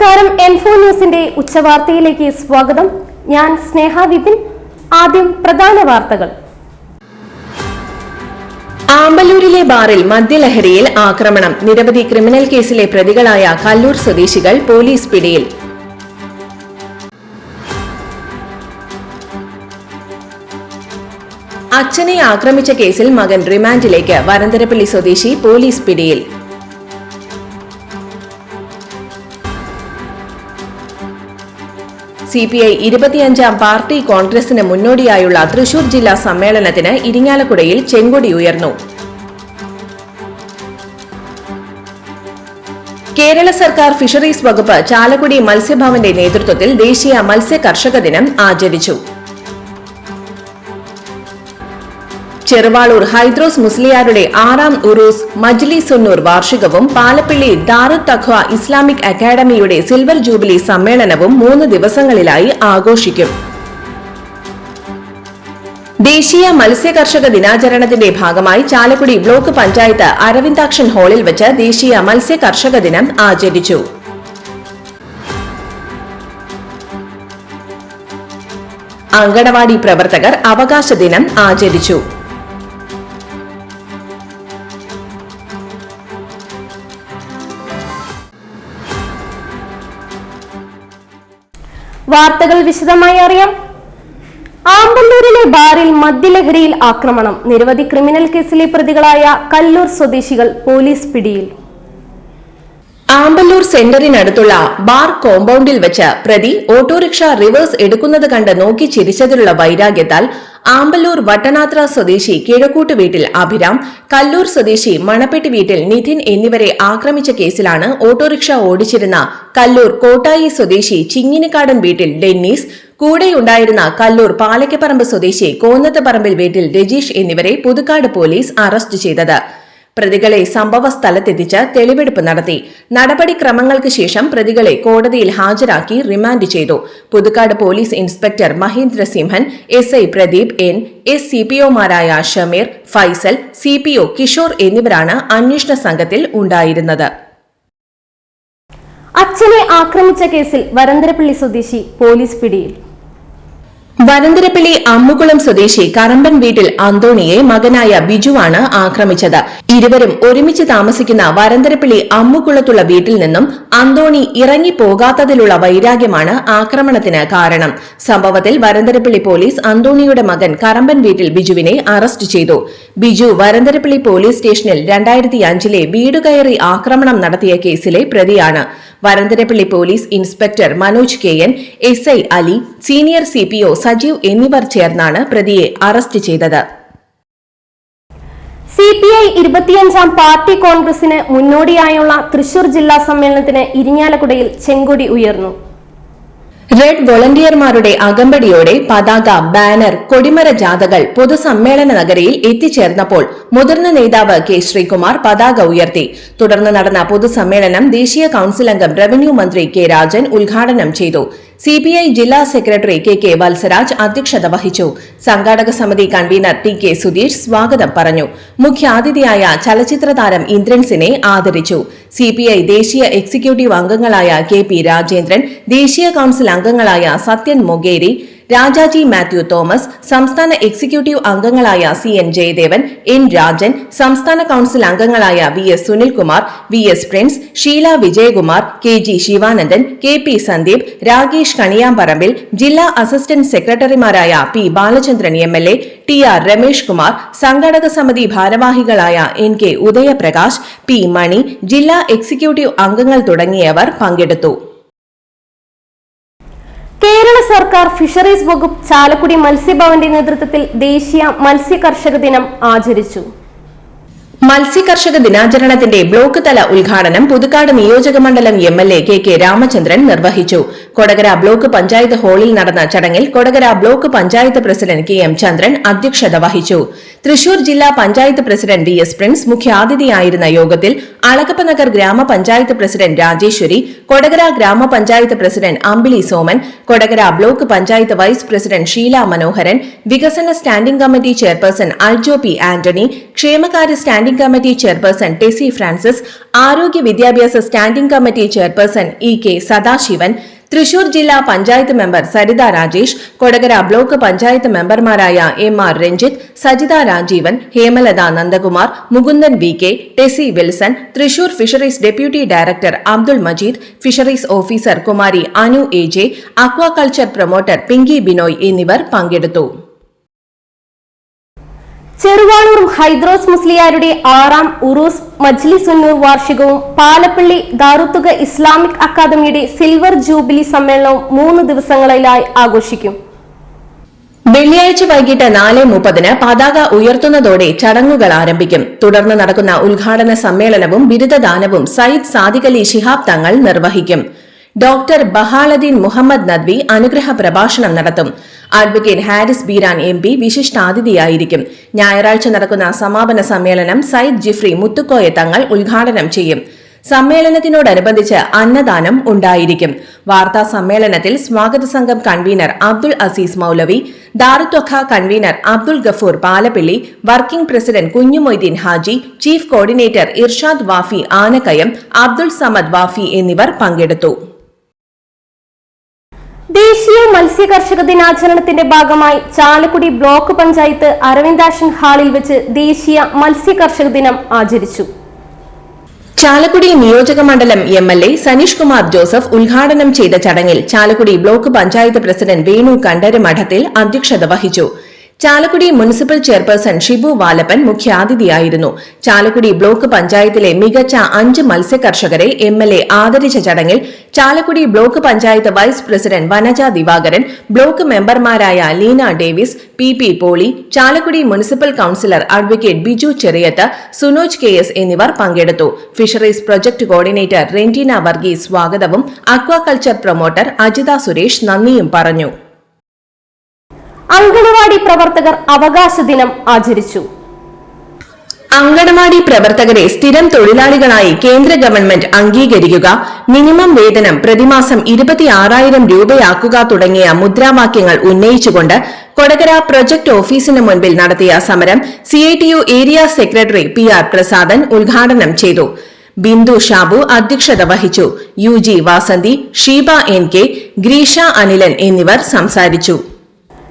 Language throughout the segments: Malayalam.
നമസ്കാരം എൻഫോ ന്യൂസിന്റെ ഉച്ചവാർത്തയിലേക്ക് സ്വാഗതം. ഞാൻ സ്നേഹ വിപിൻ. ആദ്യം പ്രധാന വാർത്തകൾ. ആമ്പലൂരിലെ ബാറിൽ മദ്യലഹരിയിൽ ആക്രമണം. നിരവധി ക്രിമിനൽ കേസിലെ പ്രതികളായ കല്ലൂർ സ്വദേശികൾ പോലീസ് പിടിയിൽ. അച്ഛനെ ആക്രമിച്ച കേസിൽ മകൻ റിമാൻഡിലേക്ക് വരന്തരപ്പള്ളി സ്വദേശി പോലീസ് പിടിയിൽ. സി പി ഐ ഇരുപത്തിയഞ്ചാം പാർട്ടി കോൺഗ്രസിന് മുന്നോടിയായുള്ള തൃശൂർ ജില്ലാ സമ്മേളനത്തിന് ഇരിങ്ങാലക്കുടയിൽ ചെങ്കൊടി ഉയർന്നു. കേരള സർക്കാർ ഫിഷറീസ് വകുപ്പ് ചാലക്കുടി മത്സ്യഭവന്റെ നേതൃത്വത്തിൽ ദേശീയ മത്സ്യ കർഷക ദിനം ആചരിച്ചു. ചെറുവാളൂർ ഹൈദ്രോസ് മുസ്ലിയാരുടെ ആറാം ഉറൂസ് മജ്ലിസുന്നൂർ വാർഷികവും പാലപ്പിള്ളി ദാറുത് തഖ്വ ഇസ്ലാമിക് അക്കാദമിയുടെ സിൽവർ ജൂബിലി സമ്മേളനവും മൂന്ന് ദിവസങ്ങളിലായി ആഘോഷിക്കും. ദേശീയ മത്സ്യകർഷക ദിനാചരണത്തിന്റെ ഭാഗമായി ചാലക്കുടി ബ്ലോക്ക് പഞ്ചായത്ത് അരവിന്ദാക്ഷൻ ഹാളിൽ വെച്ച് ദേശീയ മത്സ്യകർഷക ദിനം ആചരിച്ചു. അങ്കണവാടി പ്രവർത്തകർ അവകാശ ദിനം ആചരിച്ചു. വാർത്തകൾ വിശദമായി അറിയാം. ആമ്പല്ലൂരിലെ ബാറിൽ മദ്യലഹരിയിൽ ആക്രമണം. നിരവധി ക്രിമിനൽ കേസിലെ പ്രതികളായ കല്ലൂർ സ്വദേശികൾ പോലീസ് പിടിയിൽ. ആമ്പല്ലൂർ സെന്ററിനടുത്തുള്ള ബാർ കോമ്പൌണ്ടിൽ വെച്ച് പ്രതി ഓട്ടോറിക്ഷ റിവേഴ്സ് എടുക്കുന്നത് കണ്ട് നോക്കി ചിരിച്ചതിലുള്ള വൈരാഗ്യത്താൽ ആമ്പല്ലൂർ വട്ടനാത്ര സ്വദേശി കിഴക്കൂട്ട് വീട്ടിൽ അഭിരാം കല്ലൂർ സ്വദേശി മണപ്പെട്ടി വീട്ടിൽ നിധിൻ എന്നിവരെ ആക്രമിച്ച കേസിലാണ് ഓട്ടോറിക്ഷ ഓടിച്ചിരുന്ന കല്ലൂർ കോട്ടായി സ്വദേശി ചിങ്ങിനിക്കാടൻ വീട്ടിൽ ഡെന്നീസ് കൂടെയുണ്ടായിരുന്ന കല്ലൂർ പാലക്കപ്പറമ്പ് സ്വദേശി കോന്നത്തപ്പറമ്പിൽ വീട്ടിൽ രജീഷ് എന്നിവരെ പുതുക്കാട് പോലീസ് അറസ്റ്റ് ചെയ്തത്. പ്രതികളെ സംഭവ സ്ഥലത്തെത്തിച്ച് തെളിവെടുപ്പ് നടത്തി. നടപടിക്രമങ്ങൾക്ക് ശേഷം പ്രതികളെ കോടതിയിൽ ഹാജരാക്കി റിമാൻഡ് ചെയ്തു. Puthukkad police inspector Mahendra Simhan S I Pradeep N S C P ഒമാരായ Shameer Faisal C P O Kishore എന്നിവരാണ് അന്വേഷണ സംഘത്തിൽ ഉണ്ടായിരുന്നത്. അച്ഛനെ ആക്രമിച്ച കേസിൽ വരന്തരപ്പള്ളി സ്വദേശി പോലീസ് പിടിയിൽ. വനന്തരപ്പിള്ളി അമ്മുകുളം സ്വദേശി കറമ്പൻ വീട്ടിൽ അന്തോണിയെ മകനായ ബിജുവാണ് ആക്രമിച്ചത്. ഇരുവരും ഒരുമിച്ച് താമസിക്കുന്ന വരന്തരപ്പിള്ളി അമ്മുകുളത്തുള്ള വീട്ടിൽ നിന്നും അന്തോണി ഇറങ്ങിപ്പോകാത്തതിലുള്ള വൈരാഗ്യമാണ് ആക്രമണത്തിന് കാരണം. സംഭവത്തിൽ വരന്തരപ്പിള്ളി പോലീസ് അന്തോണിയുടെ മകൻ കറമ്പൻ വീട്ടിൽ ബിജുവിനെ അറസ്റ്റ് ചെയ്തു. ബിജു വരന്തരപ്പിള്ളി പോലീസ് സ്റ്റേഷനിൽ രണ്ടായിരത്തി അഞ്ചിലെ വീട് കയറി ആക്രമണം നടത്തിയ കേസിലെ പ്രതിയാണ്. Varantharappilly police inspector Manoj K N S I Ali senior C P O Sajeev എന്നിവർ ചേർന്നാണ് പ്രതിയെ അറസ്റ്റ് ചെയ്തത്. സി പി ഐ ഇരുപത്തിയഞ്ചാം പാർട്ടി കോൺഗ്രസിന് മുന്നോടിയായുള്ള തൃശൂർ ജില്ലാ സമ്മേളനത്തിന് ഇരിഞ്ഞാലക്കുടയിൽ ചെങ്കൊടി ഉയർന്നു. റെഡ് വോളണ്ടിയർമാരുടെ അകമ്പടിയോടെ പതാക ബാനർ കൊടിമര ജാഥകൾ പൊതുസമ്മേളന നഗരിയിൽ എത്തിച്ചേർന്നപ്പോൾ മുതിർന്ന നേതാവ് കെ ശ്രീകുമാർ പതാക ഉയർത്തി. തുടർന്ന് നടന്ന പൊതുസമ്മേളനം ദേശീയ കൌൺസിൽ അംഗം റവന്യൂ മന്ത്രി കെ രാജൻ ഉദ്ഘാടനം ചെയ്തു. സിപിഐ ജില്ലാ സെക്രട്ടറി കെ കെ വത്സരാജ് അധ്യക്ഷത വഹിച്ചു. സംഘാടക സമിതി കൺവീനർ ടി കെ സുധീഷ് സ്വാഗതം പറഞ്ഞു. മുഖ്യാതിഥിയായ ചലച്ചിത്ര താരം ഇന്ദ്രൻസിനെ ആദരിച്ചു. സിപിഐ ദേശീയ എക്സിക്യൂട്ടീവ് അംഗങ്ങളായ കെ പി രാജേന്ദ്രൻ ദേശീയ കൌൺസിൽ അംഗങ്ങളായ സത്യൻ മൊഗേരി രാജാജി മാത്യു തോമസ് സംസ്ഥാന എക്സിക്യൂട്ടീവ് അംഗങ്ങളായ C N Jayadevan N Rajan സംസ്ഥാന കൌൺസിൽ അംഗങ്ങളായ V S Sunilkumar V S Prince Sheela Vijayakumar K G Sivanandan K P Sandeep Rakesh Kaniyamparambil ജില്ലാ അസിസ്റ്റന്റ് സെക്രട്ടറിമാരായ P Balachandran M L A T R Ramesh Kumar സംഘാടക സമിതി ഭാരവാഹികളായ N K Udayaprakash P Mani ജില്ലാ എക്സിക്യൂട്ടീവ് അംഗങ്ങൾ തുടങ്ങിയവർ പങ്കെടുത്തു. കേരള സർക്കാർ ഫിഷറീസ് വകുപ്പ് ചാലക്കുടി മത്സ്യഭവന്റെ നേതൃത്വത്തിൽ ദേശീയ മത്സ്യ കർഷക ദിനം ആചരിച്ചു. മത്സ്യകർഷക ദിനാചരണത്തിന്റെ ബ്ലോക്ക് തല ഉദ്ഘാടനം പുതുക്കാട് നിയോജക മണ്ഡലം M L A K K Ramachandran നിർവഹിച്ചു. കൊടകര ബ്ലോക്ക് പഞ്ചായത്ത് ഹാളിൽ നടന്ന ചടങ്ങിൽ Kodakara block panchayat president K M Chandran അധ്യക്ഷത വഹിച്ചു. തൃശൂർ ജില്ലാ panchayat president D S Prince മുഖ്യാതിഥിയായിരുന്ന യോഗത്തിൽ Alagappa Nagar gramapanchayat president Rajeshwari Kodakara gramapanchayat president Ambili Soman Kodakara block panchayat vice president Sheela Manoharan വികസന standing committee chairperson Aljo P Antony ക്ഷേമകാര്യ standing standing committee chairperson Tessy Francis ആരോഗ്യ വിദ്യാഭ്യാസ standing committee chairperson E K Sadasivan Thrissur ജില്ലാ പഞ്ചായത്ത് മെമ്പർ സരിത രാജേഷ് കൊടകര ബ്ലോക്ക് പഞ്ചായത്ത് മെമ്പർമാരായ M R Ranjith Sajitha Rajeevan Hemalatha Nandakumar Mukundan V K Tessy Wilson Thrissur fisheries deputy director Abdul Majeed fisheries officer Kumari Anu A J aquaculture promoter Pinky Binoy എന്നിവർ പങ്കെടുത്തു. ചെറുവാളൂർ ഹൈദ്രോസ് മുസ്ലിയാരുടെ ആറാം ഉറൂസ് മജ്ലിസുന്നൂർ വാർഷികവും പാലപ്പള്ളി ദാറുത്തുക ഇസ്ലാമിക് അക്കാദമിയുടെ സിൽവർ ജൂബിലി സമ്മേളനവും മൂന്ന് ദിവസങ്ങളിലായി ആഘോഷിക്കും. വെള്ളിയാഴ്ച വൈകിട്ട് നാല് മുപ്പതിന് പതാക ഉയർത്തുന്നതോടെ ചടങ്ങുകൾ ആരംഭിക്കും. തുടർന്ന് നടക്കുന്ന ഉദ്ഘാടന സമ്മേളനവും ബിരുദദാനവും സയ്യിദ് സാദിഖലി ശിഹാബ് തങ്ങൾ നിർവഹിക്കും. ഡോക്ടർ ബഹാലദ്ദീൻ മുഹമ്മദ് നദ്വി അനുഗ്രഹ പ്രഭാഷണം നടത്തും. Advocate Haris Beeran M P വിശിഷ്ടാതിഥിയായിരിക്കും. ഞായറാഴ്ച നടക്കുന്ന സമാപന സമ്മേളനം സയ്യിദ് ജിഫ്രി മുത്തുക്കോയ തങ്ങൾ ഉദ്ഘാടനം ചെയ്യും. സമ്മേളനത്തിനോടനുബന്ധിച്ച് അന്നദാനം ഉണ്ടായിരിക്കും. വാർത്താ സമ്മേളനത്തിൽ സ്വാഗത സംഘം convener Abdul Azeez Moulavi Daruthoqa convener Abdul Gafoor Palappilly working president Kunjumoideen Haji chief coordinator Irshad Wafi Anakkayam Abdul Samad Wafi എന്നിവർ പങ്കെടുത്തു. ദേശീയ മത്സ്യ കർഷക ദിനാചരണത്തിന്റെ ഭാഗമായി ചാലക്കുടി ബ്ലോക്ക് പഞ്ചായത്ത് അരവിന്ദാശൻ ഹാളിൽ വെച്ച് ദേശീയ മത്സ്യ കർഷക ദിനം ആചരിച്ചു. ചാലക്കുടി നിയോജക മണ്ഡലം M L A Saneesh Kumar Joseph ഉദ്ഘാടനം ചെയ്ത ചടങ്ങിൽ ചാലക്കുടി ബ്ലോക്ക് പഞ്ചായത്ത് പ്രസിഡന്റ് വേണു കണ്ടരമഠത്തിൽ അധ്യക്ഷത വഹിച്ചു. ചാലക്കുടി മുനിസിപ്പൽ ചെയർപേഴ്സൺ ഷിബു വാലപ്പൻ മുഖ്യാതിഥിയായിരുന്നു. ചാലക്കുടി ബ്ലോക്ക് പഞ്ചായത്തിലെ മികച്ച അഞ്ച് മത്സ്യകർഷകരെ എം എൽ എ ആദരിച്ച ചടങ്ങിൽ Chalakudy block panchayat vice president Vanaja Divakaran block മെമ്പർമാരായ Leena Davis P P Poly Chalakudy municipal councillor advocate Biju Cheriyath Sunoj K S എന്നിവർ പങ്കെടുത്തു. Fisheries project coordinator Rentina Varghese സ്വാഗതവും അക്വാകൾച്ചർ പ്രൊമോട്ടർ അജിത സുരേഷ് നന്ദിയും പറഞ്ഞു. അങ്കണവാടി പ്രവർത്തകർ അവകാശ ദിനം ആചരിച്ചു. അങ്കണവാടി പ്രവർത്തകരെ സ്ഥിരം തൊഴിലാളികളായി കേന്ദ്ര ഗവൺമെന്റ് അംഗീകരിക്കുക മിനിമം വേതനം പ്രതിമാസം ഇരുപത്തിയാറായിരം രൂപയാക്കുക തുടങ്ങിയ മുദ്രാവാക്യങ്ങൾ ഉന്നയിച്ചുകൊണ്ട് കൊടകര പ്രൊജക്ട് ഓഫീസിന് മുൻപിൽ നടത്തിയ സമരം CITU area secretary P R Prasadan ഉദ്ഘാടനം ചെയ്തു. ബിന്ദു ഷാബു അധ്യക്ഷത വഹിച്ചു. U G Vasanthi Sheeba N K Greesha Anilan എന്നിവർ സംസാരിച്ചു.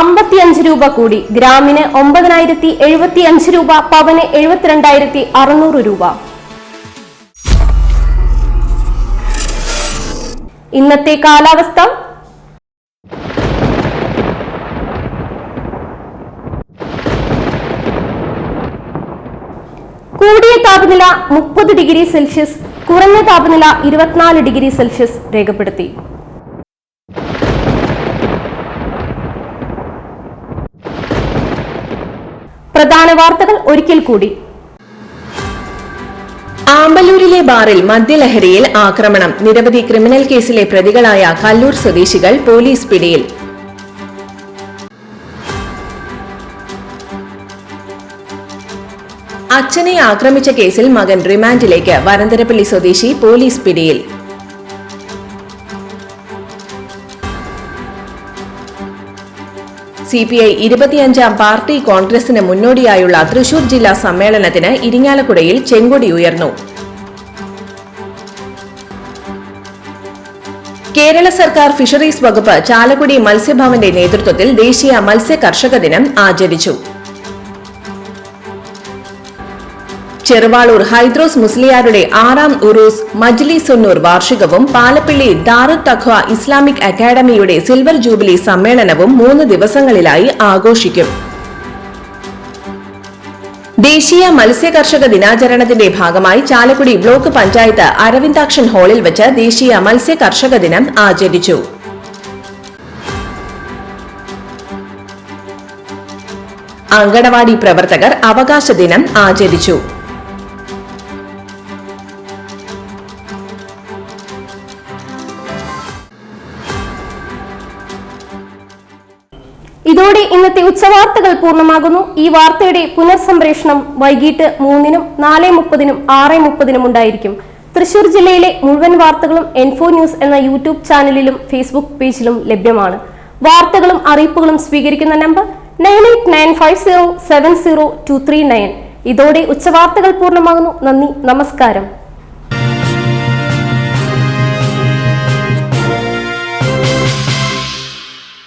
അമ്പത്തിയഞ്ച് രൂപ കൂടി. ഗ്രാമിന് ഒമ്പതിനായിരത്തി എഴുപത്തി അഞ്ച് രൂപ പവന് എഴുപത്തിരണ്ടായിരത്തി അറുന്നൂറ് രൂപ. ഇന്നത്തെ കാലാവസ്ഥ? കൂടിയ താപനില മുപ്പത് ഡിഗ്രി സെൽഷ്യസ് കുറഞ്ഞ താപനില ഇരുപത്തിനാല് ഡിഗ്രി സെൽഷ്യസ് രേഖപ്പെടുത്തി. പ്രധാന വാർത്തകൾ ഒരിക്കൽ കൂടി. ആമ്പല്ലൂരിലെ ബാറിൽ മദ്യലഹരിയിൽ ആക്രമണം. നിരവധി ക്രിമിനൽ കേസിലെ പ്രതികളായ കല്ലൂർ സ്വദേശികൾ പോലീസ് പിടിയിൽ. അച്ഛനെ ആക്രമിച്ച കേസിൽ മകൻ റിമാൻഡിലേക്ക് വരന്തരപ്പള്ളി സ്വദേശി പോലീസ് പിടിയിൽ. സി പി ഐ ഇരുപത്തിയഞ്ചാം പാർട്ടി കോൺഗ്രസിന് മുന്നോടിയായുള്ള തൃശൂർ ജില്ലാ സമ്മേളനത്തിന് ഇരിങ്ങാലക്കുടയിൽ ചെങ്കൊടി ഉയർന്നു. കേരള സർക്കാർ ഫിഷറീസ് വകുപ്പ് ചാലക്കുടി മത്സ്യഭവന്റെ നേതൃത്വത്തിൽ ദേശീയ മത്സ്യ കർഷക ദിനം ആചരിച്ചു. ചെറുവാളൂർ ഹൈദ്രോസ് മുസ്ലിയാരുടെ ആറാം ഉറൂസ് മജ്ലിസുന്നൂർ വാർഷികവും പാലപ്പിള്ളി ദാറു തഖ്വ ഇസ്ലാമിക് അക്കാദമിയുടെ സിൽവർ ജൂബിലി സമ്മേളനവും മൂന്ന് ദിവസങ്ങളിലായി ആഘോഷിക്കും. ദേശീയ മത്സ്യകർഷക ദിനാചരണത്തിന്റെ ഭാഗമായി ചാലക്കുടി ബ്ലോക്ക് പഞ്ചായത്ത് അരവിന്ദാക്ഷൻ ഹാളിൽ വെച്ച് ദേശീയ മത്സ്യകർഷക ദിനം ആചരിച്ചു. അങ്കണവാടി പ്രവർത്തകർ അവകാശ ദിനം ആചരിച്ചു. ഉച്ചവാർത്തകൾ പൂർണമാകുന്നു. ഈ വാർത്തയുടെ പുനർസംപ്രേഷണം വൈകിട്ട് മൂന്നിനും നാല് മുപ്പതിനും ആറ് മുപ്പതിനും ഉണ്ടായിരിക്കും. തൃശൂർ ജില്ലയിലെ മുഴുവൻ വാർത്തകളും എൻഫോ ന്യൂസ് എന്ന യൂട്യൂബ് ചാനലിലും ഫേസ്ബുക്ക് പേജിലും ലഭ്യമാണ്. വാർത്തകളും അറിയിപ്പുകളും സ്വീകരിക്കുന്ന number nine eight nine five zero seven zero two three nine. ഇതോടെ ഉച്ചവാർത്തകൾ പൂർണമാകുന്നു. നന്ദി. നമസ്കാരം.